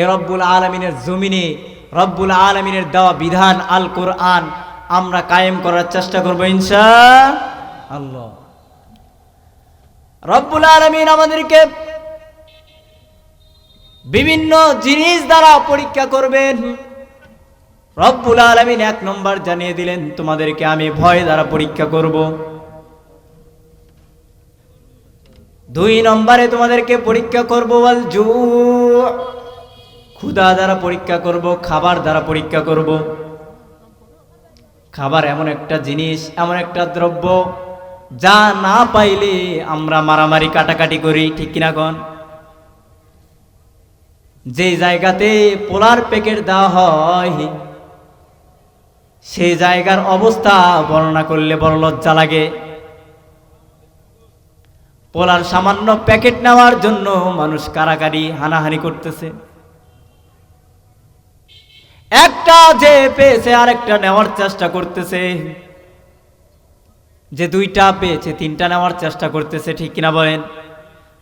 এ রব্বুল আলমিনের জমিনে, রব্বুল আলমিনের দেওয়া বিধান আল কোরআন আমরা কায়েম করার চেষ্টা করব ইনশা আল্লাহ রব্বুল আলমিন আমাদেরকে বিভিন্ন জিনিস দ্বারা পরীক্ষা করবেন। রব্বুল আলমিন এক নম্বর জানিয়ে দিলেন, তোমাদেরকে আমি ভয় দ্বারা পরীক্ষা করব। দুই নম্বরে তোমাদেরকে পরীক্ষা করব বল জু ক্ষুদা দ্বারা পরীক্ষা করব, খাবার দ্বারা পরীক্ষা করব। খাবার এমন একটা জিনিস, এমন একটা দ্রব্য, যা না পাইলে আমরা মারামারি কাটাকাটি করি, ঠিক কিনা কন? যে জায়গাতে পোলার প্যাকেট দেওয়া হয় সেই জায়গার অবস্থা বর্ণনা করলে বড় লজ্জা লাগে। পোলার সামান্য প্যাকেট নেওয়ার জন্য মানুষ কারাকারি, হানাহানি করতেছে। একটা যে পেয়েছে আরেকটা নেওয়ার চেষ্টা করতেছে। যে দুইটা পেয়েছে, তিনটা নেওয়ার চেষ্টা করতেছে, ঠিক কিনা বলেন?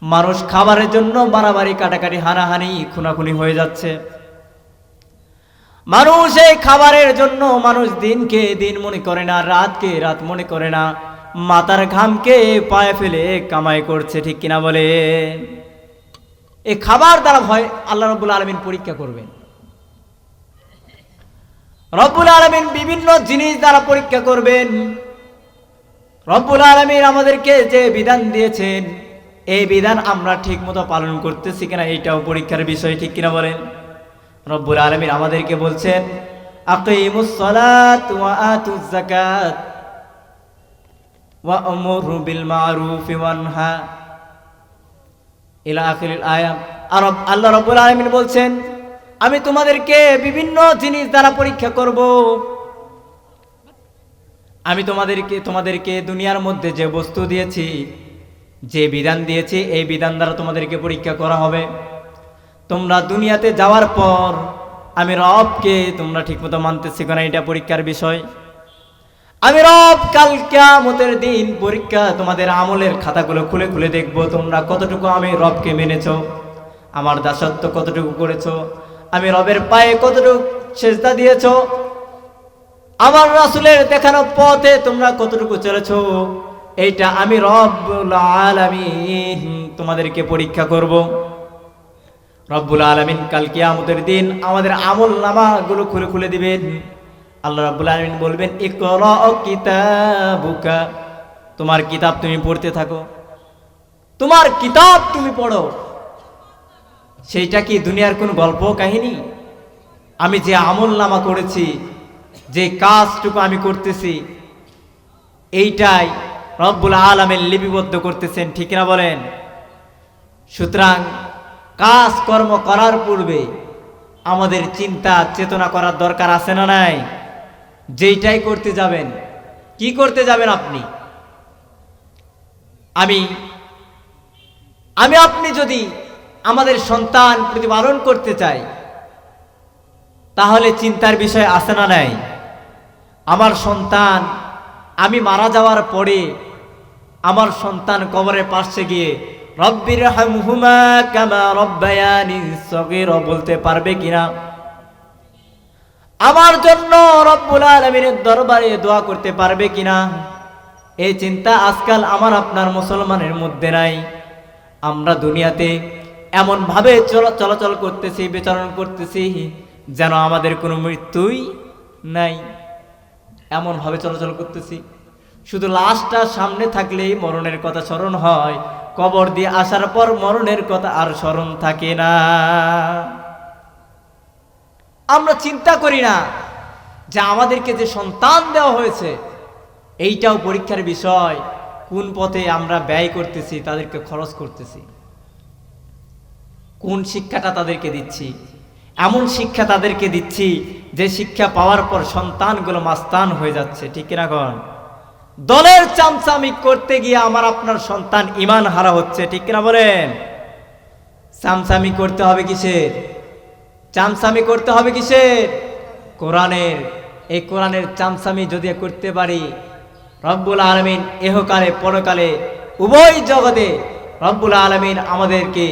মানুষ খাবারের জন্য বাড়াবাড়ি কাটাকাটি, হানাহানি, খুনাখুনি হয়ে যাচ্ছে। মানুষ এই খাবারের জন্য মানুষ দিনকে দিন মনে করে না, রাতকে রাত মনে করে না, মাথার ঘামকে পায়ে ফেলে কামাই করছে, ঠিক কিনা বলে এই খাবার দ্বারা ভয় আল্লাহ রব্বুল আলমিন পরীক্ষা করবেন। রব্বুল আলমিন বিভিন্ন জিনিস দ্বারা পরীক্ষা করবেন। রব্বুল আলমিন আমাদেরকে যে বিধান দিয়েছেন, এই বিধান আমরা ঠিক মতো পালন করতেছি কিনা, এইটাও পরীক্ষার বিষয়, ঠিক কিনা বলেন? রব্বুল আলমিন আমাদেরকে বলছেন আল্লাহ রব্বুল আলামিন বলছেন আমি তোমাদেরকে বিভিন্ন জিনিস দ্বারা পরীক্ষা করব। আমি তোমাদেরকে তোমাদেরকে দুনিয়ার মধ্যে যে বস্তু দিয়েছি, যে বিধান দিয়েছি, এই বিধান দ্বারা তোমাদেরকে পরীক্ষা করা হবে। তোমরা দুনিয়াতে যাওয়ার পর আমি রবকে তোমরা ঠিকমতো মানতে শিখো না এটা পরীক্ষার বিষয়। আমি রব কাল কিয়ামতের দিন পরীক্ষা তোমাদের আমলের খাতাগুলো খুলে খুলে দেখব। তোমরা কতটুকু আমি রবকে মেনেছ? আমার দাসত্ব কতটুকু করেছ? আমি রবের পায়ে কতটুকু সেজদা দিয়েছ? আমার রাসুলের দেখানো পথে তোমরা কতটুকু চলেছ? এইটা আমি রব্বুল আলামিন তোমাদেরকে পরীক্ষা করব। রব্বুল আলমিন কাল কিয়ামতের দিন আমাদের আমল নামাগুলো খুলে খুলে দিবেন। আল্লাহ রাব্বুল আলামিন বলবেন কিতাবুকা। তোমার কিতাব তুমি পড়তে থাকো। তোমার কিতাব তুমি পড়ো। সেইটা কি দুনিয়ার কোন গল্প কাহিনী? আমি যে আমল নামা করেছি, যে কাজটুকু আমি করতেছি, এইটাই রব্বুল আলমের লিপিবদ্ধ করতেছেন, ঠিক না বলেন? সুতরাং কাজ কর্ম করার পূর্বে আমাদের চিন্তা, চেতনা করার দরকার আছে না নাই? যেইটাই করতে যাবেন, কি করতে যাবেন আপনি? আমি আমি আপনি যদি আমাদের সন্তান প্রতিপালন করতে চাই তাহলে চিন্তার বিষয় আছে না নাই? আমার সন্তান, আমি মারা যাওয়ার পরে আমার সন্তান কবরের পাশে গিয়ে রব্বির হামহুমা কামা রব্বায়ানি বলতে পারবে কিনা? আমার জন্য রব্বুল আলমিনের দরবারে দোয়া করতে পারবে কিনা? এই চিন্তা আজকাল আমার আপনার মুসলমানের মধ্যে নাই। আমরা দুনিয়াতে এমনভাবে চল চলাচল করতেছি, বিচরণ করতেছি, যেন আমাদের কোনো মৃত্যুই নাই। এমনভাবে চলাচল করতেছি। শুধু লাশটা সামনে থাকলেই মরণের কথা স্মরণ হয়, কবর দিয়ে আসার পর মরণের কথা আর স্মরণ থাকে না। আমরা চিন্তা করি না যে আমাদেরকে যে সন্তান দেওয়া হয়েছে, এইটাও পরীক্ষার বিষয়, কোন পথে আমরা ব্যয় করতেছি, তাদেরকে খরচ করতেছি। কোন শিক্ষাটা তাদেরকে দিচ্ছি? এমন শিক্ষা তাদেরকে দিচ্ছি যে শিক্ষা পাওয়ার পর সন্তানগুলো মাস্তান হয়ে যাচ্ছে, ঠিক কিনা কন? দলের চামচামি করতে গিয়ে আমার আপনার সন্তান ইমান হারা হচ্ছে, ঠিক কিনা বলেন? চামচামি করতে হবে কিসের? চামচামি করতে হবে কিসের? কোরআনের। এই কোরআনের চামচামি যদি করতে পারি, রব্বুল আলমিন এহকালে, পরকালে উভয় জগতে রব্বুল আলমিন আমাদেরকে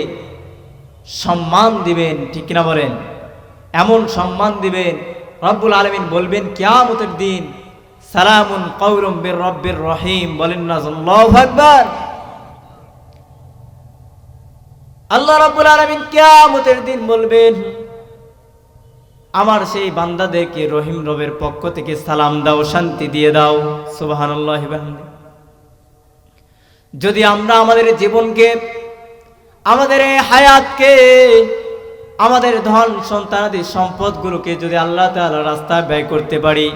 সম্মান দিবেন, ঠিক কিনা বলেন? এমন সম্মান দিবেন, রব্বুল আলমিন বলবেন, কেয়ামতের দিন সালামুন কৌরম বীর রব্বির রহিম, বলেন না, আল্লাহু রব্বুল আলমিন কেয়ামতের দিন বলবেন, আমার সেই বান্দাদেরকে রহিম রবের পক্ষ থেকে সালাম দাও, শান্তি দিয়ে দাও বিহামদিহি। যদি আমরা আমাদের জীবনকে আমাদের এই হায়াতকে, আমাদের ধন সন্তানাদি সম্পদগুলোকে যদি আল্লাহ তাআলা রাস্তায় ব্যয় করতে পারি,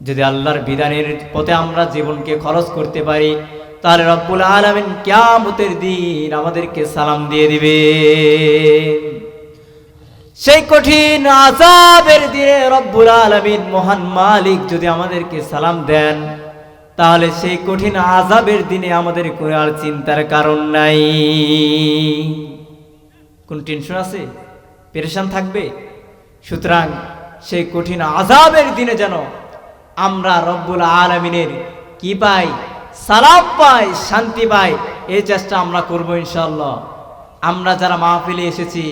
যদি আল্লাহর বিধানের পথে আমরা জীবনকে খরচ করতে পারি, তাহলে রব্বুল আলামিন কিয়ামতের দিন আমাদেরকে সালাম দিয়ে দিবে। সেই কঠিন আজাবের দিনে রব্বুল আলামিন মহান মালিক যদি আমাদেরকে সালাম দেন তাহলে সেই কঠিন আজাবের দিনে আমাদের কোনো আর চিন্তার কারণ নাই। কোন টেনশন আছে? পেরেশান থাকবে? সুতরাং সেই কঠিন আজাবের দিনে যেন আমরা রব্বুল আলমিনের কি পাই সালাম পাই, শান্তি পাই, এই চেষ্টা আমরা করব ইনশাল্লাহ আমরা যারা মাহফিলে এসেছি,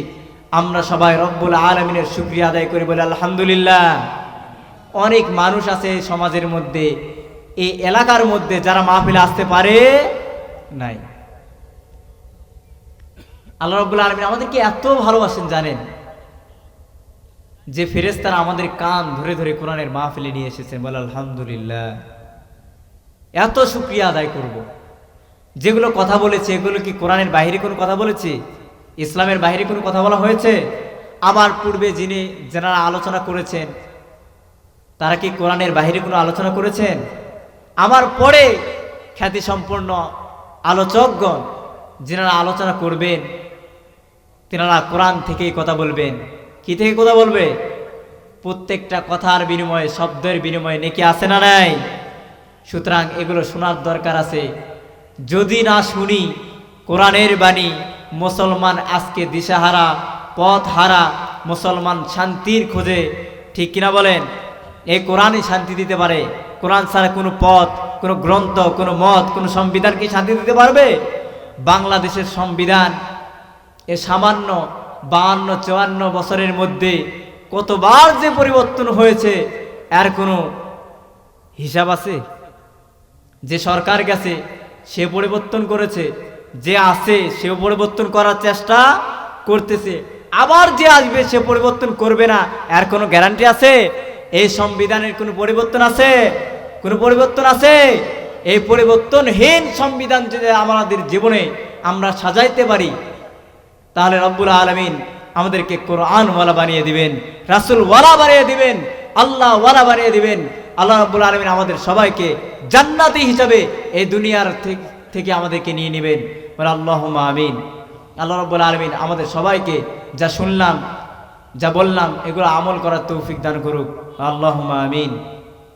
আমরা সবাই রব্বুল আলমিনের শুক্রিয়া আদায় করি বলে আলহামদুলিল্লাহ। অনেক মানুষ আছে সমাজের মধ্যে এই এলাকার মধ্যে যারা মাহফিলে আসতে পারে নাই। আল্লাহ রব্বুল আলমিন আমাদেরকে এত ভালোবাসেন, জানেন? যে ফেরেস্তারা আমাদের কান ধরে ধরে কোরআনের মাহফিলে নিয়ে এসেছেন, বলে আলহামদুলিল্লাহ। এত শুক্রিয়া আদায় করব। যেগুলো কথা বলেছে, এগুলো কি কোরআনের বাইরে কোনো কথা বলেছে? ইসলামের বাইরে কোনো কথা বলা হয়েছে? আমার পূর্বে যিনি, যারা আলোচনা করেছেন, তারা কি কোরআনের বাইরে কোনো আলোচনা করেছেন? আমার পরে খ্যাতি সম্পন্ন আলোচকগণ, যিনারা আলোচনা করবেন, তেনারা কোরআন থেকেই কথা বলবেন। কি থেকে কথা বলবে? প্রত্যেকটা কথার বিনিময়ে, শব্দের বিনিময়ে নেকি আছে না নাই? সুতরাং এগুলো শোনার দরকার আছে। যদি না শুনি, কোরআনের বাণী, মুসলমান আজকে দিশাহারা পথ হারা মুসলমান শান্তির খোঁজে, ঠিক কিনা বলেন? এই কোরআনই শান্তি দিতে পারে। কোরআন ছাড়া কোনো পথ, কোনো গ্রন্থ, কোনো মত, কোনো সংবিধান কি শান্তি দিতে পারবে? বাংলাদেশের সংবিধান এ সামান্য বাহান্ন চুয়ান্ন বছরের মধ্যে কতবার যে পরিবর্তন হয়েছে, এর কোনো হিসাব আছে? যে সরকার গেছে, সে পরিবর্তন করেছে, যে আছে, সেও পরিবর্তন করার চেষ্টা করতেছে। আবার যে আসবে, সে পরিবর্তন করবে না, এর কোনো গ্যারান্টি আছে? এই সংবিধানের কোনো পরিবর্তন আছে? কোনো পরিবর্তন আছে? এই পরিবর্তনহীন সংবিধান যদি আমাদের জীবনে আমরা সাজাইতে পারি, তাহলে রব্বুল আলমিন আমাদেরকে কোরআন ওয়ালা বানিয়ে দিবেন রাসুল ওয়ালা বানিয়ে দিবেন আল্লাহ ওয়ালা বানিয়ে দিবেন। আল্লাহ রব্বুল আলমিন আমাদের সবাইকে জান্নাতি হিসাবে এই দুনিয়ার থেকে আমাদেরকে নিয়ে নেবেন। আল্লাহ আমিন। আল্লাহ রব্বুল আলমিন আমাদের সবাইকে যা শুনলাম যা বললাম এগুলো আমল করার তৌফিক দান করুক। আল্লাহ আমিন।